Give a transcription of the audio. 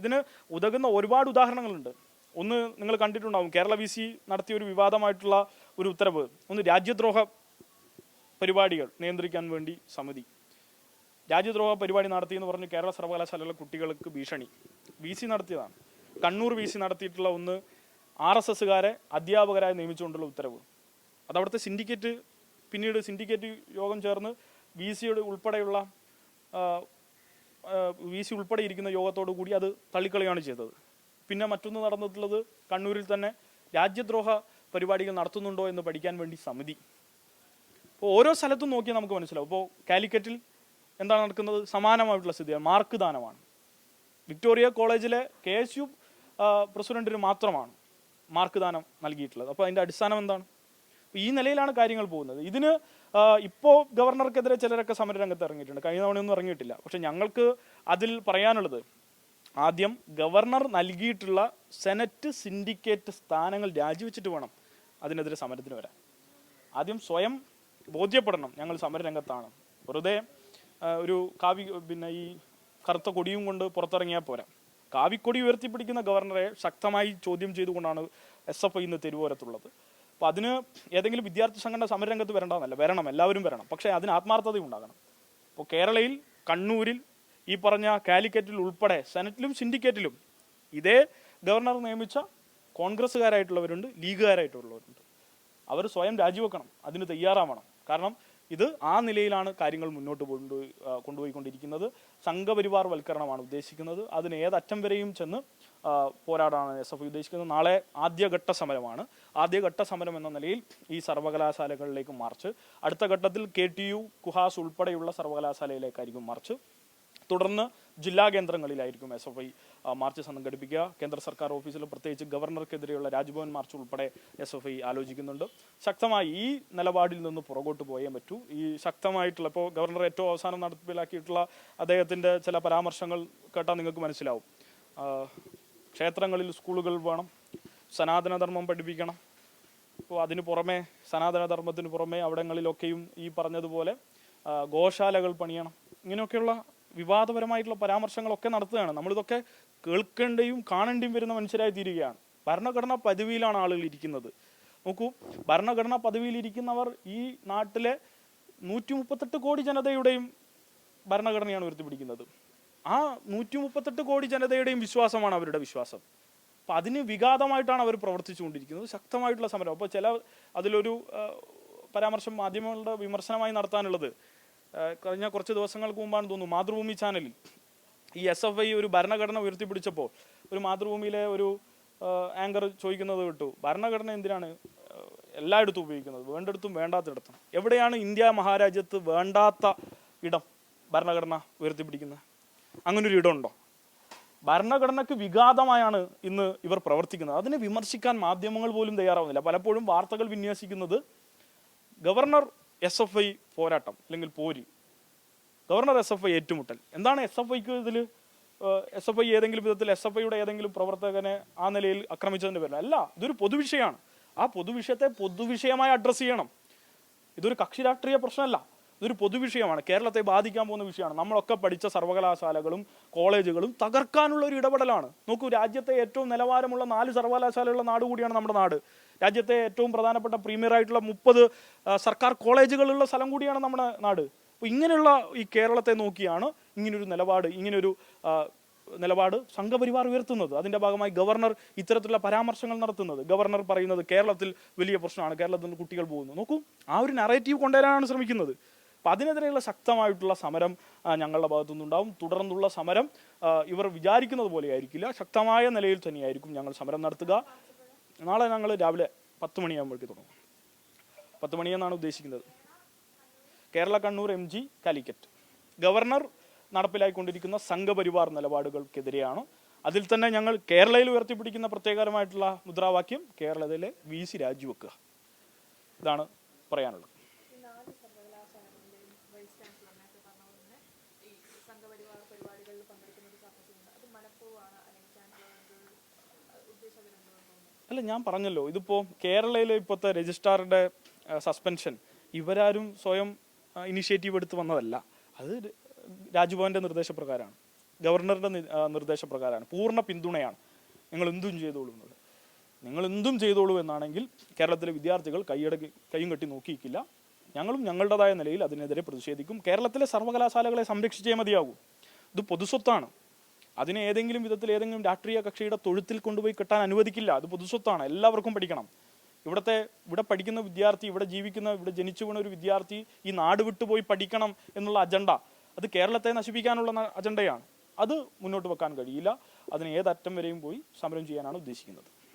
ഇതിന് ഉതകുന്ന ഒരുപാട് ഉദാഹരണങ്ങളുണ്ട്. ഒന്ന് നിങ്ങൾ കണ്ടിട്ടുണ്ടാവും കേരള വി സി നടത്തിയ ഒരു വിവാദമായിട്ടുള്ള ഒരു ഉത്തരവ്. ഒന്ന് രാജ്യദ്രോഹ പരിപാടികൾ നിയന്ത്രിക്കാൻ വേണ്ടി സമിതി. രാജ്യദ്രോഹ പരിപാടി നടത്തി എന്ന് പറഞ്ഞ് കേരള സർവകലാശാലയിലെ കുട്ടികൾക്ക് ഭീഷണി. വി സി നടത്തിയതാണ്. കണ്ണൂർ വി സി നടത്തിയിട്ടുള്ള ഒന്ന് ആർ എസ് എസ്സുകാരെ അധ്യാപകരായി നിയമിച്ചുകൊണ്ടുള്ള ഉത്തരവ്. അത് അവിടുത്തെ സിൻഡിക്കേറ്റ് പിന്നീട് സിൻഡിക്കേറ്റ് യോഗം ചേർന്ന് വി സിയുടെ ഉൾപ്പെടെയുള്ള വി സി ഉൾപ്പെടെ ഇരിക്കുന്ന യോഗത്തോടു കൂടി അത് തള്ളിക്കളയാണ് ചെയ്തത്. പിന്നെ മറ്റൊന്ന് നടന്നിട്ടുള്ളത് കണ്ണൂരിൽ തന്നെ രാജ്യദ്രോഹ പരിപാടികൾ നടത്തുന്നുണ്ടോ എന്ന് പഠിക്കാൻ വേണ്ടി സമിതി. അപ്പോൾ ഓരോ സ്ഥലത്തും നോക്കിയാൽ നമുക്ക് മനസ്സിലാവും. ഇപ്പോൾ കാലിക്കറ്റിൽ എന്താണ് നടക്കുന്നത്? സമാനമായിട്ടുള്ള സ്ഥിതിയാണ്. മാർക്ക് ദാനമാണ്. വിക്ടോറിയ കോളേജിലെ കെ എസ് യു പ്രസിഡന്റിന് മാത്രമാണ് മാർക്ക് ദാനം നൽകിയിട്ടുള്ളത്. അപ്പോൾ അതിന്റെ അടിസ്ഥാനം എന്താണ്? അപ്പോൾ ഈ നിലയിലാണ് കാര്യങ്ങൾ പോകുന്നത്. ഇതിന് ഇപ്പോൾ ഗവർണർക്കെതിരെ ചിലരൊക്കെ സമരരംഗത്ത് ഇറങ്ങിയിട്ടുണ്ട്. കഴിഞ്ഞ തവണയൊന്നും ഇറങ്ങിയിട്ടില്ല. പക്ഷെ ഞങ്ങൾക്ക് അതിൽ പറയാനുള്ളത് ആദ്യം ഗവർണർ നൽകിയിട്ടുള്ള സെനറ്റ് സിൻഡിക്കേറ്റ് സ്ഥാനങ്ങൾ രാജിവെച്ചിട്ട് വേണം അതിനെതിരെ സമരത്തിന് വരാൻ. ആദ്യം സ്വയം ബോധ്യപ്പെടണം ഞങ്ങൾ സമരരംഗത്താണ്. വെറുതെ ഒരു കാവി പിന്നെ ഈ കറുത്ത കൊടിയും കൊണ്ട് പുറത്തിറങ്ങിയാൽ പോരാ. കാവിക്കൊടി ഉയർത്തിപ്പിടിക്കുന്ന ഗവർണറെ ശക്തമായി ചോദ്യം ചെയ്തുകൊണ്ടാണ് എസ് എഫ് ഐ ഇന്ന് തെരുവോരത്തുള്ളത്. അപ്പോൾ അതിന് ഏതെങ്കിലും വിദ്യാർത്ഥി സംഘടന സമരരംഗത്ത് വരണ്ടെന്നല്ല വരണം എല്ലാവരും വരണം. പക്ഷേ അതിന് ആത്മാർത്ഥതയും ഉണ്ടാകണം. ഇപ്പോൾ കേരളയിൽ കണ്ണൂരിൽ ഈ പറഞ്ഞ കാലിക്കറ്റിൽ ഉൾപ്പെടെ സെനറ്റിലും സിൻഡിക്കേറ്റിലും ഇതേ ഗവർണർ നിയമിച്ച കോൺഗ്രസ്സുകാരായിട്ടുള്ളവരുണ്ട് ലീഗുകാരായിട്ടുള്ളവരുണ്ട്. അവർ സ്വയം രാജിവെക്കണം അതിന് തയ്യാറാവണം. കാരണം ഇത് ആ നിലയിലാണ് കാര്യങ്ങൾ മുന്നോട്ട് കൊണ്ടുപോയി കൊണ്ടുപോയിക്കൊണ്ടിരിക്കുന്നത്. സംഘപരിവാർ വൽക്കരണമാണ് ഉദ്ദേശിക്കുന്നത്. അതിന് ഏതറ്റം വരെയും ചെന്ന് ആ, പോരാടാനാണ് എസ് എഫ് ഉദ്ദേശിക്കുന്നത്. നാളെ ആദ്യഘട്ട സമരമാണ് ആദ്യഘട്ട സമരം എന്ന നിലയിൽ ഈ സർവകലാശാലകളിലേക്ക് മാർച്ച്. അടുത്ത ഘട്ടത്തിൽ കെ ടി യു കുഹാസ് ഉൾപ്പെടെയുള്ള സർവകലാശാലയിലേക്കായിരിക്കും മാർച്ച്. തുടർന്ന് ജില്ലാ കേന്ദ്രങ്ങളിലായിരിക്കും എസ് എഫ് ഐ മാർച്ച് സംഘടിപ്പിക്കുക. കേന്ദ്ര സർക്കാർ ഓഫീസിൽ പ്രത്യേകിച്ച് ഗവർണർക്കെതിരെയുള്ള രാജ്ഭവൻ മാർച്ച് ഉൾപ്പെടെ എസ് എഫ് ഐ ആലോചിക്കുന്നുണ്ട്. ശക്തമായി ഈ നിലപാടിൽ നിന്ന് പുറകോട്ട് പോയേ പറ്റൂ. ഈ ശക്തമായിട്ടുള്ള ഇപ്പോൾ ഗവർണർ ഏറ്റവും അവസാനം നടപ്പിലാക്കിയിട്ടുള്ള അദ്ദേഹത്തിന്റെ ചില പരാമർശങ്ങൾ കേട്ടാൽ നിങ്ങൾക്ക് മനസ്സിലാവും. ക്ഷേത്രങ്ങളിൽ സ്കൂളുകൾ വേണം സനാതനധർമ്മം പഠിപ്പിക്കണം. അപ്പോൾ അതിന് പുറമെ സനാതനധർമ്മത്തിന് പുറമെ അവിടങ്ങളിലൊക്കെയും ഈ പറഞ്ഞതുപോലെ ഗോശാലകൾ പണിയണം. ഇങ്ങനെയൊക്കെയുള്ള വിവാദപരമായിട്ടുള്ള പരാമർശങ്ങളൊക്കെ നടത്തുകയാണ്. നമ്മളിതൊക്കെ കേൾക്കേണ്ടയും കാണേണ്ടിയും വരുന്ന മനുഷ്യരായി തീരുകയാണ്. ഭരണഘടനാ പദവിയിലാണ് ആളുകൾ ഇരിക്കുന്നത്. നോക്കൂ ഭരണഘടനാ പദവിയിൽ ഇരിക്കുന്നവർ ഈ നാട്ടിലെ നൂറ്റി മുപ്പത്തെട്ട് കോടി ജനതയുടെയും ഭരണഘടനയാണ് ഉയർത്തിപ്പിടിക്കുന്നത്. ആ നൂറ്റി മുപ്പത്തെട്ട് കോടി ജനതയുടെയും വിശ്വാസമാണ് അവരുടെ വിശ്വാസം. അപ്പം അതിന് വിഘാതമായിട്ടാണ് അവർ പ്രവർത്തിച്ചുകൊണ്ടിരിക്കുന്നത്. ശക്തമായിട്ടുള്ള സമരം. അപ്പോൾ ചില അതിലൊരു പരാമർശം മാധ്യമങ്ങളുടെ വിമർശനമായി നടത്താനുള്ളത് കഴിഞ്ഞ കുറച്ച് ദിവസങ്ങൾക്ക് മുമ്പാണ് തോന്നുന്നു മാതൃഭൂമി ചാനലിൽ. ഈ എസ് എഫ് ഐ ഒരു ഭരണഘടന ഉയർത്തിപ്പിടിച്ചപ്പോൾ ഒരു മാതൃഭൂമിയിലെ ഒരു ആങ്കർ ചോദിക്കുന്നത് കേട്ടു. ഭരണഘടന എന്തിനാണ് എല്ലായിടത്തും ഉപയോഗിക്കുന്നത്? വേണ്ടിടത്തും വേണ്ടാത്തിടത്തും. എവിടെയാണ് ഇന്ത്യ മഹാരാജ്യത്ത് വേണ്ടാത്ത ഇടം ഭരണഘടന ഉയർത്തിപ്പിടിക്കുന്നത്? അങ്ങനെ ഒരു ഇടമുണ്ടോ? ഭരണഘടനയ്ക്ക് വിഘാതമായാണ് ഇന്ന് ഇവർ പ്രവർത്തിക്കുന്നത്. അതിനെ വിമർശിക്കാൻ മാധ്യമങ്ങൾ പോലും തയ്യാറാവുന്നില്ല. പലപ്പോഴും വാർത്തകൾ വിന്യസിക്കുന്നത് ഗവർണർ എസ് എഫ് ഐ പോരാട്ടം അല്ലെങ്കിൽ പോരി. ഗവർണർ എസ് എഫ് ഐ ഏറ്റുമുട്ടൽ. എന്താണ് എസ് എഫ് ഐക്ക് ഇതിൽ എസ് എഫ് ഐ ഏതെങ്കിലും വിധത്തിൽ എസ് എഫ് ഐയുടെ ഏതെങ്കിലും പ്രവർത്തകനെ ആ നിലയിൽ ആക്രമിച്ചതിന്റെ പേരിൽ? അല്ല ഇതൊരു പൊതുവിഷയമാണ്. ആ പൊതുവിഷയത്തെ പൊതുവിഷയമായി അഡ്രസ്സ് ചെയ്യണം. ഇതൊരു കക്ഷി രാഷ്ട്രീയ പ്രശ്നമല്ല. ഇതൊരു പൊതുവിഷയമാണ് കേരളത്തെ ബാധിക്കാൻ പോകുന്ന വിഷയമാണ്. നമ്മളൊക്കെ പഠിച്ച സർവകലാശാലകളും കോളേജുകളും തകർക്കാനുള്ള ഒരു ഇടപെടലാണ്. നോക്കൂ രാജ്യത്തെ ഏറ്റവും നിലവാരമുള്ള നാല് സർവകലാശാലയുള്ള നാട് കൂടിയാണ് നമ്മുടെ നാട്. രാജ്യത്തെ ഏറ്റവും പ്രധാനപ്പെട്ട പ്രീമിയർ ആയിട്ടുള്ള മുപ്പത് സർക്കാർ കോളേജുകളുള്ള സ്ഥലം കൂടിയാണ് നമ്മുടെ നാട്. അപ്പോൾ ഇങ്ങനെയുള്ള ഈ കേരളത്തെ നോക്കിയാണ് ഇങ്ങനൊരു നിലപാട് ഇങ്ങനൊരു നിലപാട് സംഘപരിവാർ ഉയർത്തുന്നത്. അതിന്റെ ഭാഗമായി ഗവർണർ ഇത്തരത്തിലുള്ള പരാമർശങ്ങൾ നടത്തുന്നത്. ഗവർണർ പറയുന്നത് കേരളത്തിൽ വലിയ പ്രശ്നമാണ്. കേരളത്തിൽ നിന്ന് കുട്ടികൾ പോകുന്നു. നോക്കൂ ആ ഒരു നറേറ്റീവ് കൊണ്ടുവരാനാണ് ശ്രമിക്കുന്നത്. അപ്പം അതിനെതിരെയുള്ള ശക്തമായിട്ടുള്ള സമരം ഞങ്ങളുടെ ഭാഗത്തുനിന്നുണ്ടാവും. തുടർന്നുള്ള സമരം ഇവർ വിചാരിക്കുന്നത് പോലെ ആയിരിക്കില്ല. ശക്തമായ നിലയിൽ തന്നെയായിരിക്കും ഞങ്ങൾ സമരം നടത്തുക. നാളെ ഞങ്ങൾ രാവിലെ പത്ത് മണിയാകുമ്പോഴേക്ക് തുടങ്ങും. പത്ത് മണിയെന്നാണ് ഉദ്ദേശിക്കുന്നത്. Kerala Kannur M G Calicut. Governor നടപ്പിലായിക്കൊണ്ടിരിക്കുന്ന Sangh Parivar നിലപാടുകൾക്കെതിരെയാണ്. അതിൽ തന്നെ ഞങ്ങൾ കേരളയിൽ ഉയർത്തിപ്പിടിക്കുന്ന പ്രത്യേകരമായിട്ടുള്ള മുദ്രാവാക്യം കേരളത്തിലെ വി സി രാജിവെക്കുക. ഇതാണ് പറയാനുള്ളത് ഈ നാല് സർവകലാശാലകളിലെയും വൈസ് ചാൻസലറിനൊക്കെ പറഞ്ഞ പോലെ തന്നെ ഈ സംഘപരിവാർ പരിപാടികളിൽ പങ്കെടുക്കുന്ന ഒരു സാഹചര്യമുണ്ട് അത് മനഃപൂർവമാണ് അല്ലെങ്കിൽ ചാൻസലർ ഉദ്ദേശപരമെന്ന് തോന്നുന്നു അല്ല ഞാൻ പറഞ്ഞല്ലോ ഇതിപ്പോ കേരളയിലെ ഇപ്പോഴത്തെ രജിസ്ട്രാറുടെ സസ്പെൻഷൻ ഇവരാരും സ്വയം ഇനിഷ്യേറ്റീവ് എടുത്ത് വന്നതല്ല. അത് രാജ്ഭവന്റെ നിർദ്ദേശപ്രകാരമാണ്. ഗവർണറുടെ നിർദ്ദേശപ്രകാരമാണ്. പൂർണ പിന്തുണയാണ് നിങ്ങൾ എന്തും ചെയ്തോളൂ എന്നുള്ളത്. നിങ്ങൾ എന്തും ചെയ്തോളൂ എന്നാണെങ്കിൽ കേരളത്തിലെ വിദ്യാർത്ഥികൾ കൈയടക്കി കൈയും കെട്ടി നോക്കിയിക്കില്ല. ഞങ്ങളും ഞങ്ങളുടേതായ നിലയിൽ അതിനെതിരെ പ്രതിഷേധിക്കും. കേരളത്തിലെ സർവകലാശാലകളെ സംരക്ഷിച്ചേ മതിയാകൂ. ഇത് പൊതുസ്വത്താണ്. അതിനെ ഏതെങ്കിലും വിധത്തിൽ ഏതെങ്കിലും രാഷ്ട്രീയ കക്ഷിയുടെ തൊഴുത്തിൽ കൊണ്ടുപോയി കെട്ടാൻ അനുവദിക്കില്ല. അത് പൊതുസ്വത്താണ്. എല്ലാവർക്കും പഠിക്കണം. ഇവിടുത്തെ ഇവിടെ പഠിക്കുന്ന വിദ്യാർത്ഥി ഇവിടെ ജീവിക്കുന്ന ഇവിടെ ജനിച്ചു വീണ ഒരു വിദ്യാർത്ഥി ഈ നാട് വിട്ടുപോയി പഠിക്കണം എന്നുള്ള അജണ്ട അത് കേരളത്തെ നശിപ്പിക്കാനുള്ള അജണ്ടയാണ്. അത് മുന്നോട്ട് വെക്കാൻ കഴിയില്ല. അതിന് ഏതറ്റം വരെയും പോയി സമരം ചെയ്യാനാണ് ഉദ്ദേശിക്കുന്നത്.